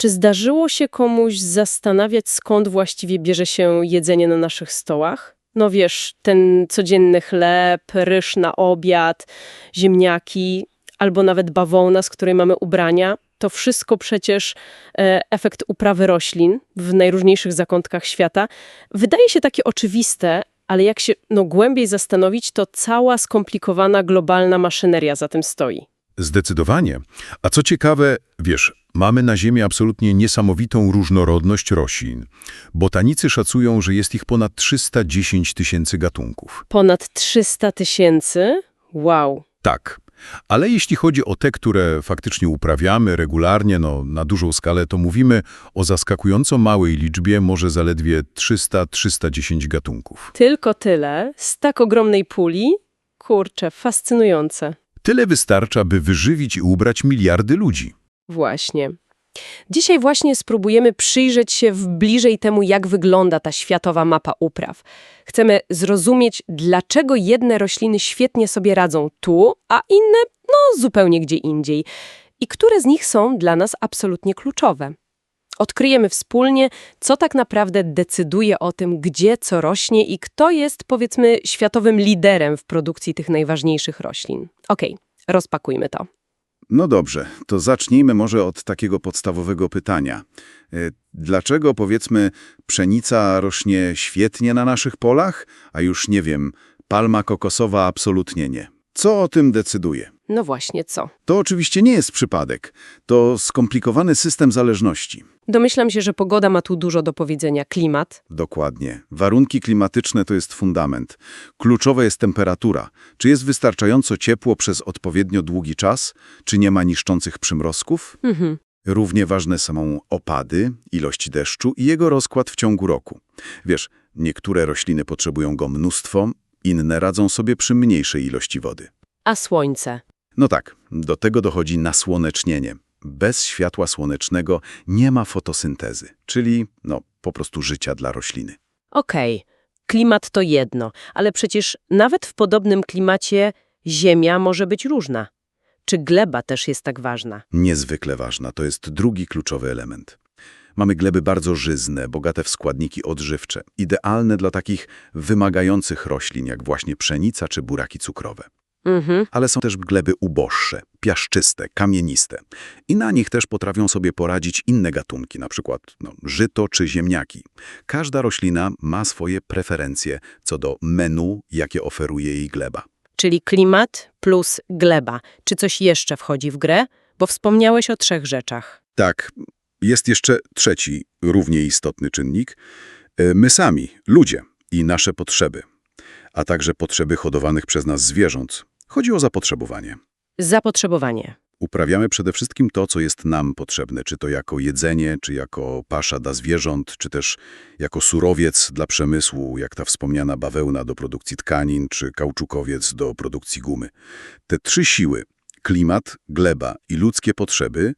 Czy zdarzyło się komuś zastanawiać, skąd właściwie bierze się jedzenie na naszych stołach? No wiesz, ten codzienny chleb, ryż na obiad, ziemniaki, albo nawet bawołna, z której mamy ubrania. To wszystko przecież e, efekt uprawy roślin w najróżniejszych zakątkach świata. Wydaje się takie oczywiste, ale jak się no, głębiej zastanowić, to cała skomplikowana globalna maszyneria za tym stoi. Zdecydowanie. A co ciekawe, wiesz, mamy na Ziemi absolutnie niesamowitą różnorodność roślin. Botanicy szacują, że jest ich ponad 310 tysięcy gatunków. Ponad 300 tysięcy? Wow. Tak. Ale jeśli chodzi o te, które faktycznie uprawiamy regularnie, no, na dużą skalę, to mówimy o zaskakująco małej liczbie, może zaledwie 300-310 gatunków. Tylko tyle, z tak ogromnej puli? Kurczę, fascynujące. Tyle wystarcza, by wyżywić i ubrać miliardy ludzi. Właśnie. Dzisiaj właśnie spróbujemy przyjrzeć się w bliżej temu, jak wygląda ta światowa mapa upraw. Chcemy zrozumieć, dlaczego jedne rośliny świetnie sobie radzą tu, a inne no zupełnie gdzie indziej. I które z nich są dla nas absolutnie kluczowe. Odkryjemy wspólnie, co tak naprawdę decyduje o tym, gdzie co rośnie i kto jest, powiedzmy, światowym liderem w produkcji tych najważniejszych roślin. Okej, rozpakujmy to. No dobrze, to zacznijmy może od takiego podstawowego pytania. E, Dlaczego, powiedzmy, pszenica rośnie świetnie na naszych polach, a już nie wiem, palma kokosowa absolutnie nie? Co o tym decyduje? No właśnie, co? To oczywiście nie jest przypadek. To skomplikowany system zależności. Domyślam się, że pogoda ma tu dużo do powiedzenia. Klimat. Dokładnie. Warunki klimatyczne to jest fundament. Kluczowa jest temperatura. Czy jest wystarczająco ciepło przez odpowiednio długi czas? Czy nie ma niszczących przymrozków? Mhm. Równie ważne są opady, ilość deszczu i jego rozkład w ciągu roku. Wiesz, niektóre rośliny potrzebują go mnóstwo, inne radzą sobie przy mniejszej ilości wody. A słońce? No tak, do tego dochodzi nasłonecznienie. Bez światła słonecznego nie ma fotosyntezy, czyli no, po prostu życia dla rośliny. Okej, klimat to jedno, ale przecież nawet w podobnym klimacie ziemia może być różna. Czy gleba też jest tak ważna? Niezwykle ważna, to jest drugi kluczowy element. Mamy gleby bardzo żyzne, bogate w składniki odżywcze, idealne dla takich wymagających roślin, jak właśnie pszenica czy buraki cukrowe. Mhm. Ale są też gleby uboższe, piaszczyste, kamieniste. I na nich też potrafią sobie poradzić inne gatunki, na przykład no, żyto czy ziemniaki. Każda roślina ma swoje preferencje co do menu, jakie oferuje jej gleba. Czyli klimat plus gleba. Czy coś jeszcze wchodzi w grę? Bo wspomniałeś o trzech rzeczach. Tak, jest jeszcze trzeci, równie istotny czynnik. E, My sami, ludzie i nasze potrzeby, a także potrzeby hodowanych przez nas zwierząt. Chodzi o zapotrzebowanie. Zapotrzebowanie. Uprawiamy przede wszystkim to, co jest nam potrzebne, czy to jako jedzenie, czy jako pasza dla zwierząt, czy też jako surowiec dla przemysłu, jak ta wspomniana bawełna do produkcji tkanin, czy kauczukowiec do produkcji gumy. Te trzy siły, klimat, gleba i ludzkie potrzeby,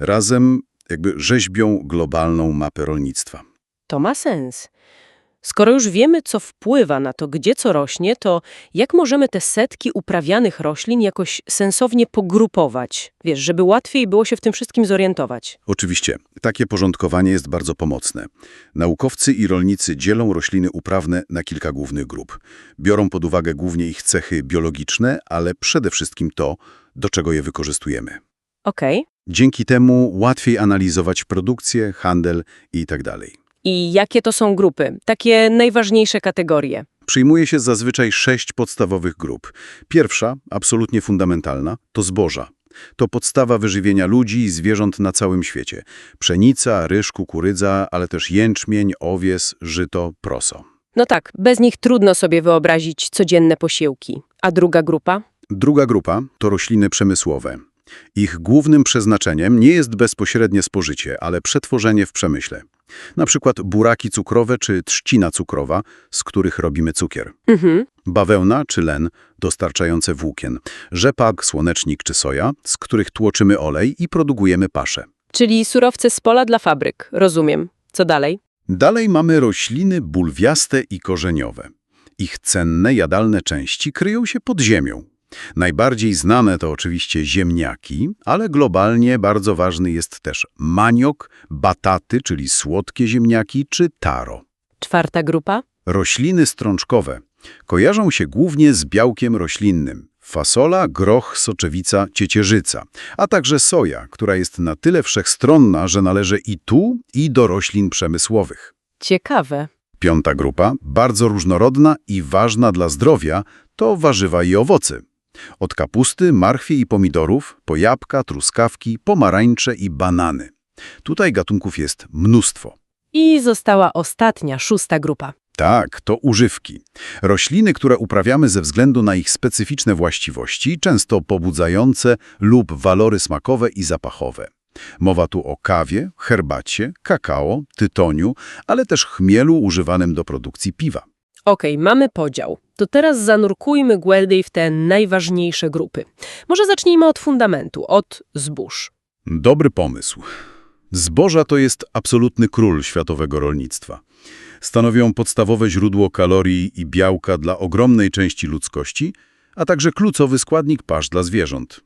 razem jakby rzeźbią globalną mapę rolnictwa. To ma sens. Skoro już wiemy, co wpływa na to, gdzie co rośnie, to jak możemy te setki uprawianych roślin jakoś sensownie pogrupować? Wiesz, żeby łatwiej było się w tym wszystkim zorientować. Oczywiście, takie porządkowanie jest bardzo pomocne. Naukowcy i rolnicy dzielą rośliny uprawne na kilka głównych grup. Biorą pod uwagę głównie ich cechy biologiczne, ale przede wszystkim to, do czego je wykorzystujemy. Okej. Dzięki temu łatwiej analizować produkcję, handel itd. I jakie to są grupy? Takie najważniejsze kategorie. Przyjmuje się zazwyczaj sześć podstawowych grup. Pierwsza, absolutnie fundamentalna, to zboża. To podstawa wyżywienia ludzi i zwierząt na całym świecie. Pszenica, ryż, kukurydza, ale też jęczmień, owies, żyto, proso. No tak, bez nich trudno sobie wyobrazić codzienne posiłki. A druga grupa? Druga grupa to rośliny przemysłowe. Ich głównym przeznaczeniem nie jest bezpośrednie spożycie, ale przetworzenie w przemyśle. Na przykład buraki cukrowe czy trzcina cukrowa, z których robimy cukier. Mhm. Bawełna czy len dostarczające włókien. Rzepak, słonecznik czy soja, z których tłoczymy olej i produkujemy paszę. Czyli surowce z pola dla fabryk. Rozumiem. Co dalej? Dalej mamy rośliny bulwiaste i korzeniowe. Ich cenne, jadalne części kryją się pod ziemią. Najbardziej znane to oczywiście ziemniaki, ale globalnie bardzo ważny jest też maniok, bataty, czyli słodkie ziemniaki, czy taro. Czwarta grupa? Rośliny strączkowe kojarzą się głównie z białkiem roślinnym. Fasola, groch, soczewica, ciecierzyca, a także soja, która jest na tyle wszechstronna, że należy i tu, i do roślin przemysłowych. Ciekawe. Piąta grupa, bardzo różnorodna i ważna dla zdrowia, to warzywa i owoce. Od kapusty, marchwi i pomidorów, po jabłka, truskawki, pomarańcze i banany. Tutaj gatunków jest mnóstwo. I została ostatnia, szósta grupa. Tak, to używki. Rośliny, które uprawiamy ze względu na ich specyficzne właściwości, często pobudzające lub walory smakowe i zapachowe. Mowa tu o kawie, herbacie, kakao, tytoniu, ale też chmielu używanym do produkcji piwa. Okej, mamy podział. To teraz zanurkujmy głębiej w te najważniejsze grupy. Może zacznijmy od fundamentu, od zbóż. Dobry pomysł. Zboża to jest absolutny król światowego rolnictwa. Stanowią podstawowe źródło kalorii i białka dla ogromnej części ludzkości, a także kluczowy składnik pasz dla zwierząt.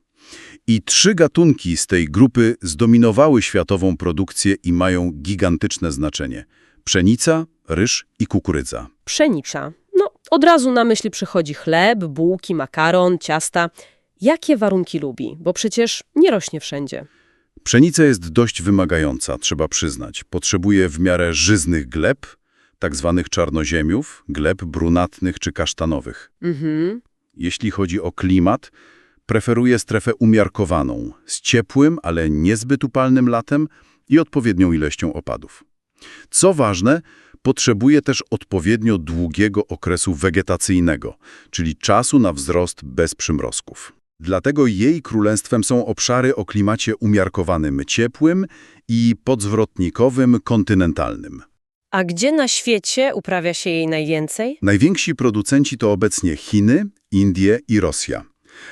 I trzy gatunki z tej grupy zdominowały światową produkcję i mają gigantyczne znaczenie. Pszenica, ryż i kukurydza. Pszenica. Od razu na myśli przychodzi chleb, bułki, makaron, ciasta. Jakie warunki lubi? Bo przecież nie rośnie wszędzie. Pszenica jest dość wymagająca, trzeba przyznać. Potrzebuje w miarę żyznych gleb, tak zwanych czarnoziemiów, gleb brunatnych czy kasztanowych. Mhm. Jeśli chodzi o klimat, preferuje strefę umiarkowaną, z ciepłym, ale niezbyt upalnym latem i odpowiednią ilością opadów. Co ważne, potrzebuje też odpowiednio długiego okresu wegetacyjnego, czyli czasu na wzrost bez przymrozków. Dlatego jej królestwem są obszary o klimacie umiarkowanym ciepłym i podzwrotnikowym kontynentalnym. A gdzie na świecie uprawia się jej najwięcej? Najwięksi producenci to obecnie Chiny, Indie i Rosja.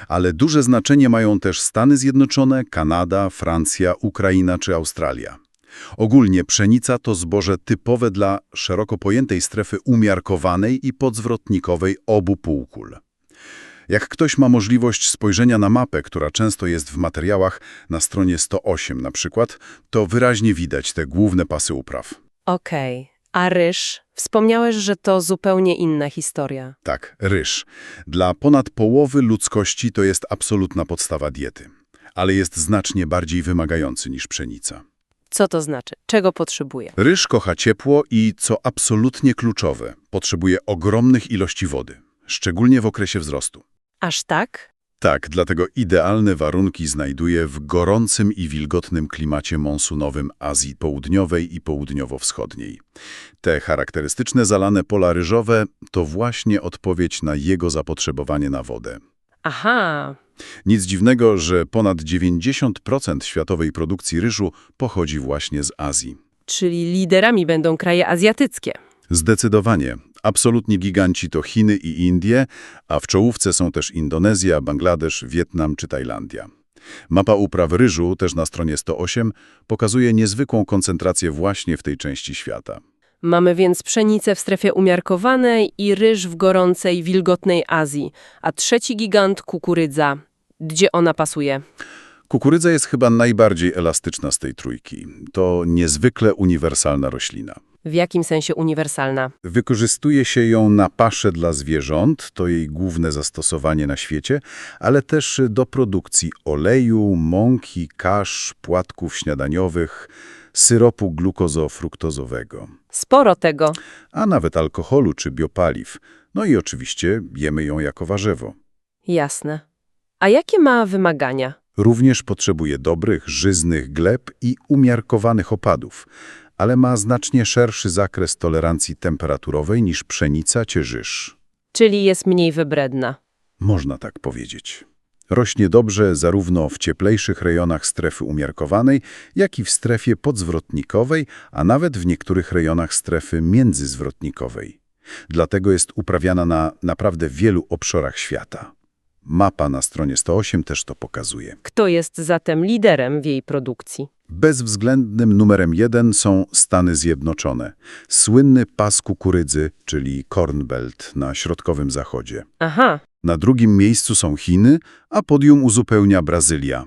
Ale duże znaczenie mają też Stany Zjednoczone, Kanada, Francja, Ukraina czy Australia. Ogólnie pszenica to zboże typowe dla szeroko pojętej strefy umiarkowanej i podzwrotnikowej obu półkul. Jak ktoś ma możliwość spojrzenia na mapę, która często jest w materiałach na stronie 108 na przykład, to wyraźnie widać te główne pasy upraw. Okej. A ryż? Wspomniałeś, że to zupełnie inna historia. Tak, ryż. Dla ponad połowy ludzkości to jest absolutna podstawa diety, ale jest znacznie bardziej wymagający niż pszenica. Co to znaczy? Czego potrzebuje? Ryż kocha ciepło i, co absolutnie kluczowe, potrzebuje ogromnych ilości wody, szczególnie w okresie wzrostu. Aż tak? Tak, dlatego idealne warunki znajduje w gorącym i wilgotnym klimacie monsunowym Azji Południowej i Południowo-Wschodniej. Te charakterystyczne zalane pola ryżowe to właśnie odpowiedź na jego zapotrzebowanie na wodę. Aha. Nic dziwnego, że ponad 90% światowej produkcji ryżu pochodzi właśnie z Azji. Czyli liderami będą kraje azjatyckie. Zdecydowanie. Absolutni giganci to Chiny i Indie, a w czołówce są też Indonezja, Bangladesz, Wietnam czy Tajlandia. Mapa upraw ryżu, też na stronie 108, pokazuje niezwykłą koncentrację właśnie w tej części świata. Mamy więc pszenicę w strefie umiarkowanej i ryż w gorącej, wilgotnej Azji. A trzeci gigant kukurydza. Gdzie ona pasuje? Kukurydza jest chyba najbardziej elastyczna z tej trójki. To niezwykle uniwersalna roślina. W jakim sensie uniwersalna? Wykorzystuje się ją na pasze dla zwierząt, to jej główne zastosowanie na świecie, ale też do produkcji oleju, mąki, kasz, płatków śniadaniowych, syropu glukozo-fruktozowego, Sporo tego. a nawet alkoholu czy biopaliw. No i oczywiście jemy ją jako warzywo. Jasne. A jakie ma wymagania? Również potrzebuje dobrych, żyznych gleb i umiarkowanych opadów, ale ma znacznie szerszy zakres tolerancji temperaturowej niż pszenica ryż. Czyli jest mniej wybredna. Można tak powiedzieć. Rośnie dobrze zarówno w cieplejszych rejonach strefy umiarkowanej, jak i w strefie podzwrotnikowej, a nawet w niektórych rejonach strefy międzyzwrotnikowej. Dlatego jest uprawiana na naprawdę wielu obszarach świata. Mapa na stronie 108 też to pokazuje. Kto jest zatem liderem w jej produkcji? Bezwzględnym numerem jeden są Stany Zjednoczone. Słynny pas kukurydzy, czyli Corn Belt na środkowym zachodzie. Aha, Na drugim miejscu są Chiny, a podium uzupełnia Brazylia.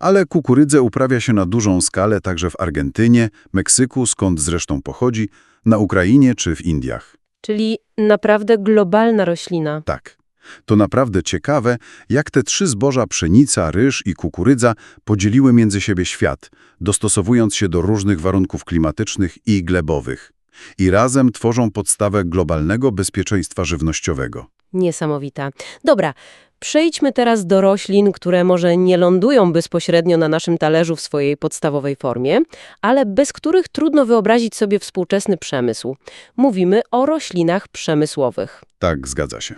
Ale kukurydzę uprawia się na dużą skalę także w Argentynie, Meksyku, skąd zresztą pochodzi, na Ukrainie czy w Indiach. Czyli naprawdę globalna roślina. Tak. To naprawdę ciekawe, jak te trzy zboża pszenica, ryż i kukurydza podzieliły między siebie świat, dostosowując się do różnych warunków klimatycznych i glebowych. I razem tworzą podstawę globalnego bezpieczeństwa żywnościowego. Niesamowita. Dobra, przejdźmy teraz do roślin, które może nie lądują bezpośrednio na naszym talerzu w swojej podstawowej formie, ale bez których trudno wyobrazić sobie współczesny przemysł. Mówimy o roślinach przemysłowych. Tak, zgadza się.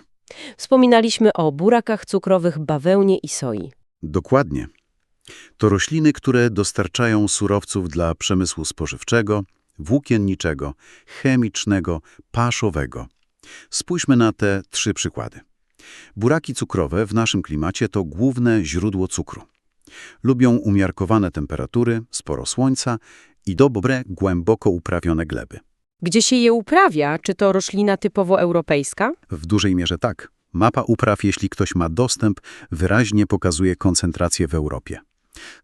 Wspominaliśmy o burakach cukrowych, bawełnie i soi. Dokładnie. To rośliny, które dostarczają surowców dla przemysłu spożywczego, włókienniczego, chemicznego, paszowego. Spójrzmy na te trzy przykłady. Buraki cukrowe w naszym klimacie to główne źródło cukru. Lubią umiarkowane temperatury, sporo słońca i dobre, głęboko uprawione gleby. Gdzie się je uprawia? Czy to roślina typowo europejska? W dużej mierze tak. Mapa upraw, jeśli ktoś ma dostęp, wyraźnie pokazuje koncentrację w Europie.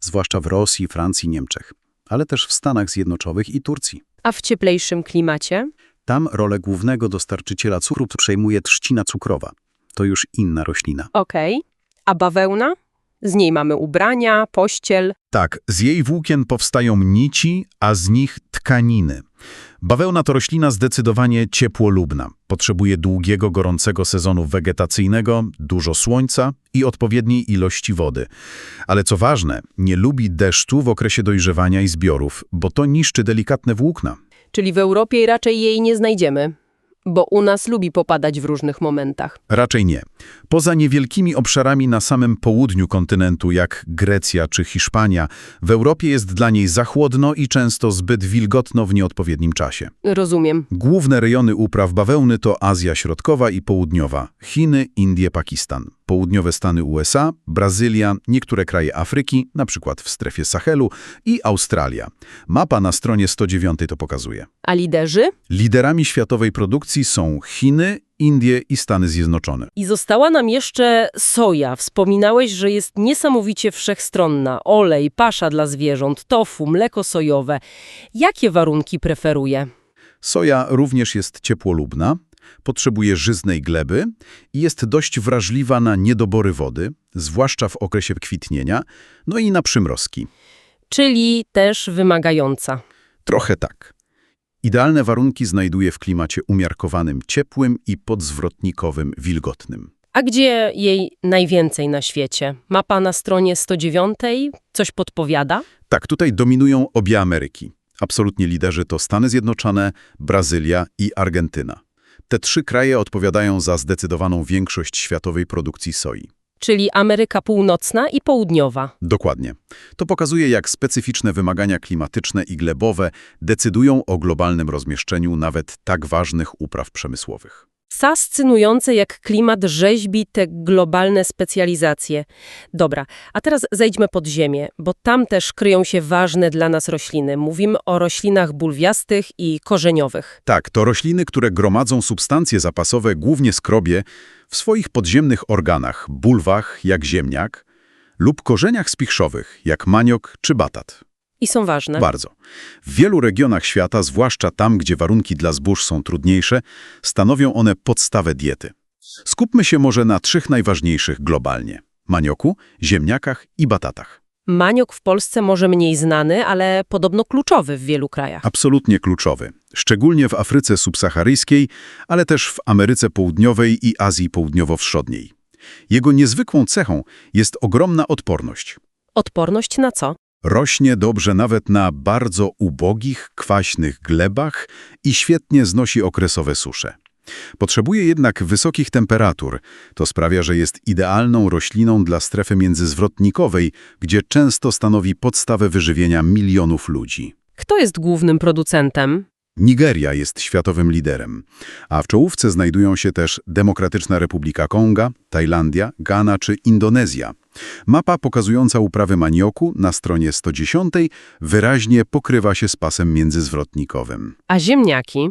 Zwłaszcza w Rosji, Francji, Niemczech, ale też w Stanach Zjednoczonych i Turcji. A w cieplejszym klimacie? Tam rolę głównego dostarczyciela cukru przejmuje trzcina cukrowa. To już inna roślina. Okej. A bawełna? Z niej mamy ubrania, pościel. Tak, z jej włókien powstają nici, a z nich tkaniny. Bawełna to roślina zdecydowanie ciepłolubna. Potrzebuje długiego, gorącego sezonu wegetacyjnego, dużo słońca i odpowiedniej ilości wody. Ale co ważne, nie lubi deszczu w okresie dojrzewania i zbiorów, bo to niszczy delikatne włókna. Czyli w Europie raczej jej nie znajdziemy, bo u nas lubi popadać w różnych momentach. Raczej nie. Poza niewielkimi obszarami na samym południu kontynentu, jak Grecja czy Hiszpania, w Europie jest dla niej za chłodno i często zbyt wilgotno w nieodpowiednim czasie. Rozumiem. Główne rejony upraw bawełny to Azja Środkowa i Południowa, Chiny, Indie, Pakistan, południowe Stany USA, Brazylia, niektóre kraje Afryki, na przykład w strefie Sahelu i Australia. Mapa na stronie 109 to pokazuje. A liderzy? Liderami światowej produkcji są Chiny, Indie i Stany Zjednoczone. I została nam jeszcze soja. Wspominałeś, że jest niesamowicie wszechstronna. Olej, pasza dla zwierząt, tofu, mleko sojowe. Jakie warunki preferuje? Soja również jest ciepłolubna, potrzebuje żyznej gleby i jest dość wrażliwa na niedobory wody, zwłaszcza w okresie kwitnienia, no i na przymrozki. Czyli też wymagająca. Trochę tak. Idealne warunki znajduje w klimacie umiarkowanym, ciepłym i podzwrotnikowym, wilgotnym. A gdzie jej najwięcej na świecie? Mapa na stronie 109 coś podpowiada? Tak, tutaj dominują obie Ameryki. Absolutnie liderzy to Stany Zjednoczone, Brazylia i Argentyna. Te trzy kraje odpowiadają za zdecydowaną większość światowej produkcji soi. Czyli Ameryka Północna i Południowa. Dokładnie. To pokazuje, jak specyficzne wymagania klimatyczne i glebowe decydują o globalnym rozmieszczeniu nawet tak ważnych upraw przemysłowych. Fascynujące, jak klimat rzeźbi te globalne specjalizacje. Dobra, a teraz zejdźmy pod ziemię, bo tam też kryją się ważne dla nas rośliny. Mówimy o roślinach bulwiastych i korzeniowych. Tak, to rośliny, które gromadzą substancje zapasowe, głównie skrobie, w swoich podziemnych organach, bulwach jak ziemniak lub korzeniach spichrzowych jak maniok czy batat. I są ważne. Bardzo. W wielu regionach świata, zwłaszcza tam, gdzie warunki dla zbóż są trudniejsze, stanowią one podstawę diety. Skupmy się może na trzech najważniejszych globalnie – manioku, ziemniakach i batatach. Maniok w Polsce może mniej znany, ale podobno kluczowy w wielu krajach. Absolutnie kluczowy, szczególnie w Afryce subsaharyjskiej, ale też w Ameryce Południowej i Azji Południowo-Wschodniej. Jego niezwykłą cechą jest ogromna odporność. Odporność na co? Rośnie dobrze nawet na bardzo ubogich, kwaśnych glebach i świetnie znosi okresowe susze. Potrzebuje jednak wysokich temperatur. To sprawia, że jest idealną rośliną dla strefy międzyzwrotnikowej, gdzie często stanowi podstawę wyżywienia milionów ludzi. Kto jest głównym producentem? Nigeria jest światowym liderem, a w czołówce znajdują się też Demokratyczna Republika Konga, Tajlandia, Ghana czy Indonezja. Mapa pokazująca uprawy manioku na stronie 110 wyraźnie pokrywa się z pasem międzyzwrotnikowym. A ziemniaki?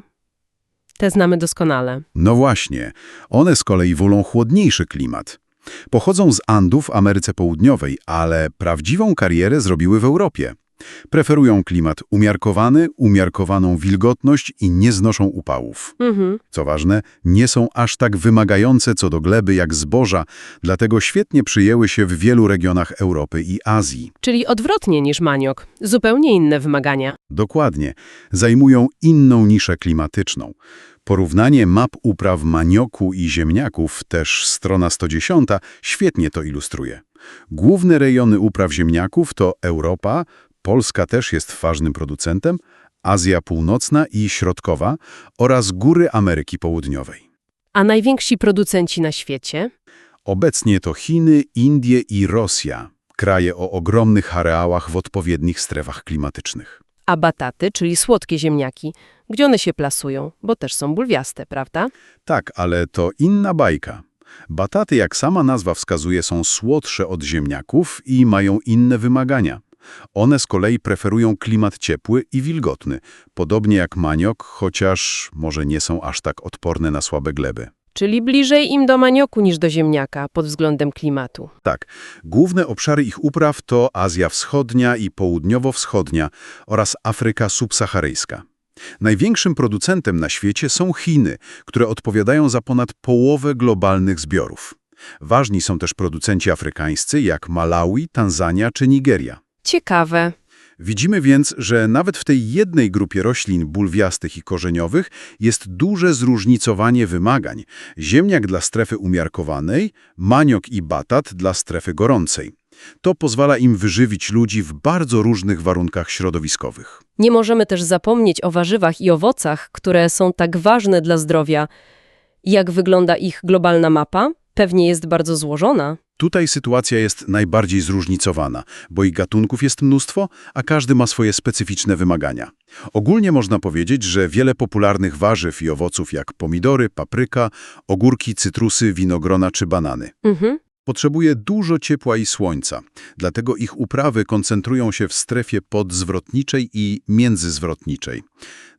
Te znamy doskonale. No właśnie, one z kolei wolą chłodniejszy klimat. Pochodzą z Andów w Ameryce Południowej, ale prawdziwą karierę zrobiły w Europie. Preferują klimat umiarkowany, umiarkowaną wilgotność i nie znoszą upałów. Mhm. Co ważne, nie są aż tak wymagające co do gleby jak zboża, dlatego świetnie przyjęły się w wielu regionach Europy i Azji. Czyli odwrotnie niż maniok. Zupełnie inne wymagania. Dokładnie, zajmują inną niszę klimatyczną. Porównanie map upraw manioku i ziemniaków, też strona 110, świetnie to ilustruje. Główne rejony upraw ziemniaków to Europa, Polska też jest ważnym producentem, Azja Północna i Środkowa oraz góry Ameryki Południowej. A najwięksi producenci na świecie? Obecnie to Chiny, Indie i Rosja, kraje o ogromnych areałach w odpowiednich strefach klimatycznych. A bataty, czyli słodkie ziemniaki. Gdzie one się plasują? Bo też są bulwiaste, prawda? Tak, ale to inna bajka. Bataty, jak sama nazwa wskazuje, są słodsze od ziemniaków i mają inne wymagania. One z kolei preferują klimat ciepły i wilgotny, podobnie jak maniok, chociaż może nie są aż tak odporne na słabe gleby. Czyli bliżej im do manioku niż do ziemniaka pod względem klimatu. Tak, główne obszary ich upraw to Azja Wschodnia i Południowo-Wschodnia oraz Afryka subsaharyjska. Największym producentem na świecie są Chiny, które odpowiadają za ponad połowę globalnych zbiorów. Ważni są też producenci afrykańscy jak Malawi, Tanzania czy Nigeria. Ciekawe. Widzimy więc, że nawet w tej jednej grupie roślin bulwiastych i korzeniowych jest duże zróżnicowanie wymagań. Ziemniak dla strefy umiarkowanej, maniok i batat dla strefy gorącej. To pozwala im wyżywić ludzi w bardzo różnych warunkach środowiskowych. Nie możemy też zapomnieć o warzywach i owocach, które są tak ważne dla zdrowia. Jak wygląda ich globalna mapa? Pewnie jest bardzo złożona. Tutaj sytuacja jest najbardziej zróżnicowana, bo ich gatunków jest mnóstwo, a każdy ma swoje specyficzne wymagania. Ogólnie można powiedzieć, że wiele popularnych warzyw i owoców jak pomidory, papryka, ogórki, cytrusy, winogrona czy banany Mhm. potrzebuje dużo ciepła i słońca, dlatego ich uprawy koncentrują się w strefie podzwrotniczej i międzyzwrotniczej.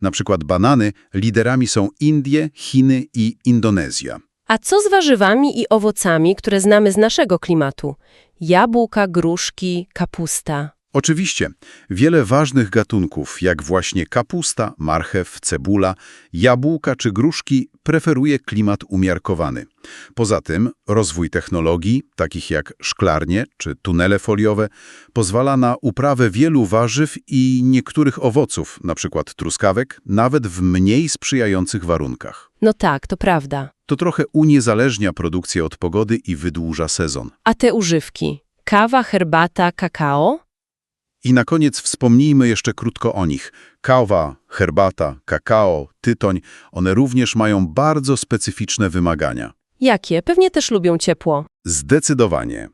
Na przykład banany liderami są Indie, Chiny i Indonezja. A co z warzywami i owocami, które znamy z naszego klimatu? Jabłka, gruszki, kapusta. Oczywiście, wiele ważnych gatunków, jak właśnie kapusta, marchew, cebula, jabłka czy gruszki, preferuje klimat umiarkowany. Poza tym rozwój technologii, takich jak szklarnie czy tunele foliowe, pozwala na uprawę wielu warzyw i niektórych owoców, np. truskawek, nawet w mniej sprzyjających warunkach. No tak, to prawda. To trochę uniezależnia produkcję od pogody i wydłuża sezon. A te używki? Kawa, herbata, kakao? I na koniec wspomnijmy jeszcze krótko o nich. Kawa, herbata, kakao, tytoń, one również mają bardzo specyficzne wymagania. Jakie? Pewnie też lubią ciepło. Zdecydowanie.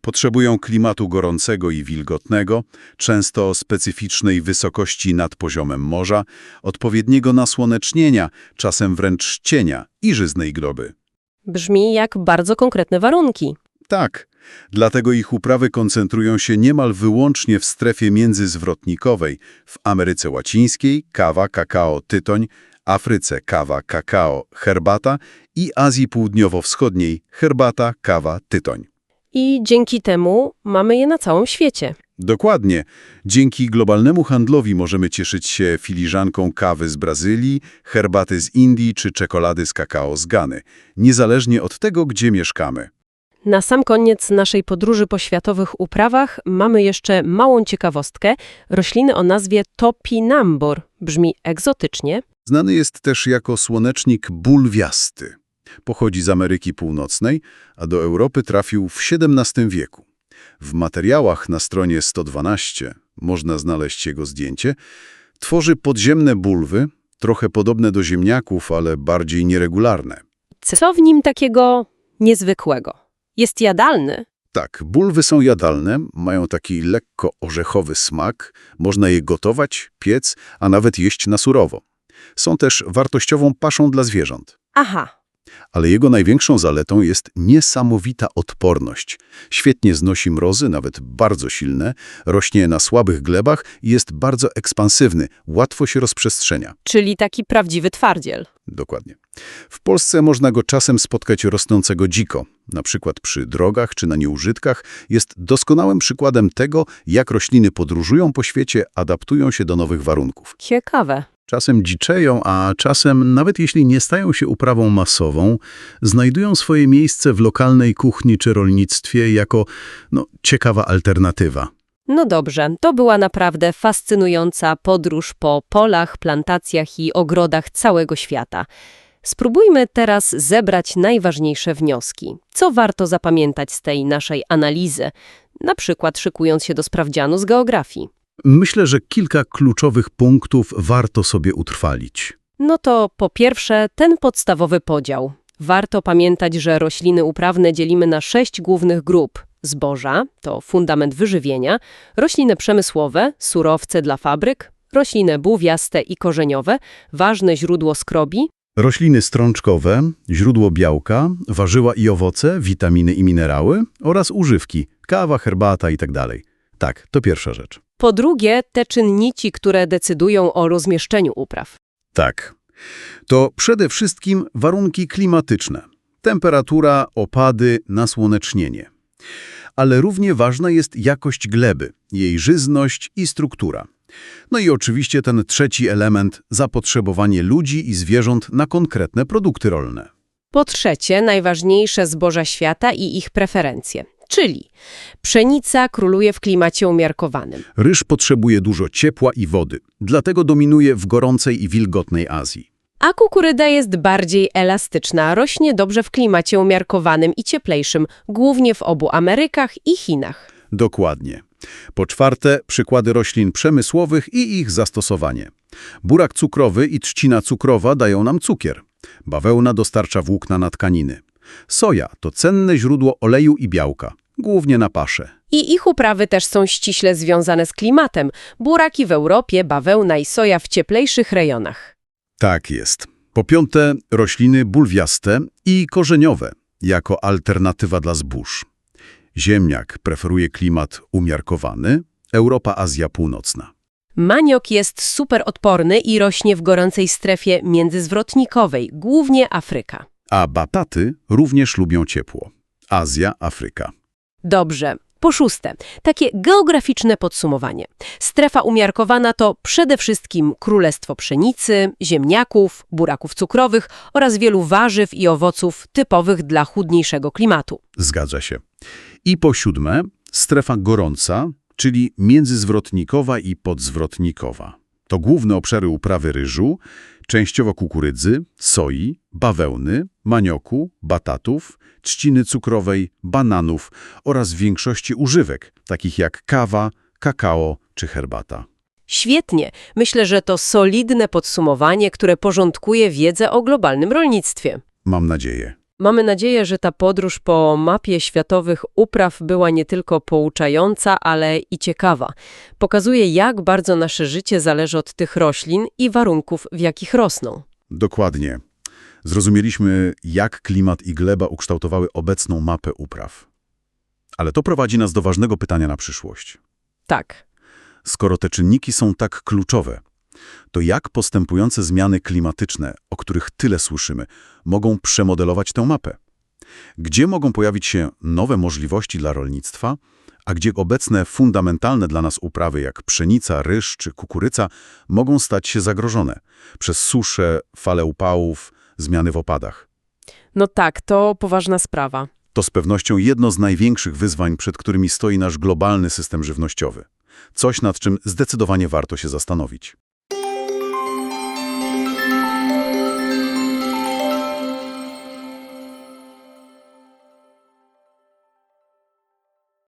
Potrzebują klimatu gorącego i wilgotnego, często specyficznej wysokości nad poziomem morza, odpowiedniego nasłonecznienia, czasem wręcz cienia i żyznej gleby. Brzmi jak bardzo konkretne warunki. Tak, dlatego ich uprawy koncentrują się niemal wyłącznie w strefie międzyzwrotnikowej, w Ameryce Łacińskiej kawa, kakao, tytoń, Afryce kawa, kakao, herbata i Azji Południowo-Wschodniej herbata, kawa, tytoń. I dzięki temu mamy je na całym świecie. Dokładnie. Dzięki globalnemu handlowi możemy cieszyć się filiżanką kawy z Brazylii, herbaty z Indii czy czekolady z kakao z Gany, niezależnie od tego, gdzie mieszkamy. Na sam koniec naszej podróży po światowych uprawach mamy jeszcze małą ciekawostkę. Rośliny o nazwie topinambur. Brzmi egzotycznie. Znany jest też jako słonecznik bulwiasty. Pochodzi z Ameryki Północnej, a do Europy trafił w XVII wieku. W materiałach na stronie 112 można znaleźć jego zdjęcie. Tworzy podziemne bulwy, trochę podobne do ziemniaków, ale bardziej nieregularne. Co w nim takiego niezwykłego? Jest jadalny. Tak, bulwy są jadalne, mają taki lekko orzechowy smak, można je gotować, piec, a nawet jeść na surowo. Są też wartościową paszą dla zwierząt. Aha, Ale jego największą zaletą jest niesamowita odporność. Świetnie znosi mrozy, nawet bardzo silne, rośnie na słabych glebach i jest bardzo ekspansywny, łatwo się rozprzestrzenia. Czyli taki prawdziwy twardziel. Dokładnie. W Polsce można go czasem spotkać rosnącego dziko, na przykład przy drogach czy na nieużytkach. Jest doskonałym przykładem tego, jak rośliny podróżują po świecie, adaptują się do nowych warunków. Ciekawe. Czasem dziczeją, a czasem, nawet jeśli nie stają się uprawą masową, znajdują swoje miejsce w lokalnej kuchni czy rolnictwie jako no, ciekawa alternatywa. No dobrze, to była naprawdę fascynująca podróż po polach, plantacjach i ogrodach całego świata. Spróbujmy teraz zebrać najważniejsze wnioski. Co warto zapamiętać z tej naszej analizy, na przykład szykując się do sprawdzianu z geografii? Myślę, że kilka kluczowych punktów warto sobie utrwalić. No to po pierwsze ten podstawowy podział. Warto pamiętać, że rośliny uprawne dzielimy na sześć głównych grup. Zboża to fundament wyżywienia, rośliny przemysłowe, surowce dla fabryk, rośliny buwiaste i korzeniowe, ważne źródło skrobi, Rośliny strączkowe, źródło białka, warzyła i owoce, witaminy i minerały oraz używki, kawa, herbata itd. Tak, to pierwsza rzecz. Po drugie te czynniki, które decydują o rozmieszczeniu upraw. Tak. To przede wszystkim warunki klimatyczne. Temperatura, opady, nasłonecznienie. Ale równie ważna jest jakość gleby, jej żyzność i struktura. No i oczywiście ten trzeci element – zapotrzebowanie ludzi i zwierząt na konkretne produkty rolne. Po trzecie, najważniejsze zboża świata i ich preferencje, czyli pszenica króluje w klimacie umiarkowanym. Ryż potrzebuje dużo ciepła i wody, dlatego dominuje w gorącej i wilgotnej Azji. A kukurydza jest bardziej elastyczna, rośnie dobrze w klimacie umiarkowanym i cieplejszym, głównie w obu Amerykach i Chinach. Dokładnie. Po czwarte, przykłady roślin przemysłowych i ich zastosowanie. Burak cukrowy i trzcina cukrowa dają nam cukier. Bawełna dostarcza włókna na tkaniny. Soja to cenne źródło oleju i białka, głównie na paszę. I ich uprawy też są ściśle związane z klimatem. Buraki w Europie, bawełna i soja w cieplejszych rejonach. Tak jest. Po piąte, rośliny bulwiaste i korzeniowe, jako alternatywa dla zbóż. Ziemniak preferuje klimat umiarkowany, Europa, Azja Północna. Maniok jest super odporny i rośnie w gorącej strefie międzyzwrotnikowej, głównie Afryka. A bataty również lubią ciepło. Azja, Afryka. Dobrze. Po szóste, takie geograficzne podsumowanie. Strefa umiarkowana to przede wszystkim królestwo pszenicy, ziemniaków, buraków cukrowych oraz wielu warzyw i owoców typowych dla chudniejszego klimatu. Zgadza się. I po siódme, strefa gorąca, czyli międzyzwrotnikowa i podzwrotnikowa. To główne obszary uprawy ryżu, częściowo kukurydzy, soi, bawełny, manioku, batatów, trzciny cukrowej, bananów oraz większości używek, takich jak kawa, kakao czy herbata. Świetnie. Myślę, że to solidne podsumowanie, które porządkuje wiedzę o globalnym rolnictwie. Mam nadzieję. Mamy nadzieję, że ta podróż po mapie światowych upraw była nie tylko pouczająca, ale i ciekawa. Pokazuje, jak bardzo nasze życie zależy od tych roślin i warunków, w jakich rosną. Dokładnie. Zrozumieliśmy, jak klimat i gleba ukształtowały obecną mapę upraw. Ale to prowadzi nas do ważnego pytania na przyszłość. Tak. Skoro te czynniki są tak kluczowe, to jak postępujące zmiany klimatyczne, o których tyle słyszymy, mogą przemodelować tę mapę? Gdzie mogą pojawić się nowe możliwości dla rolnictwa, a gdzie obecne fundamentalne dla nas uprawy jak pszenica, ryż czy kukurydza mogą stać się zagrożone przez susze, fale upałów, zmiany w opadach? No tak, to poważna sprawa. To z pewnością jedno z największych wyzwań, przed którymi stoi nasz globalny system żywnościowy. Coś, nad czym zdecydowanie warto się zastanowić.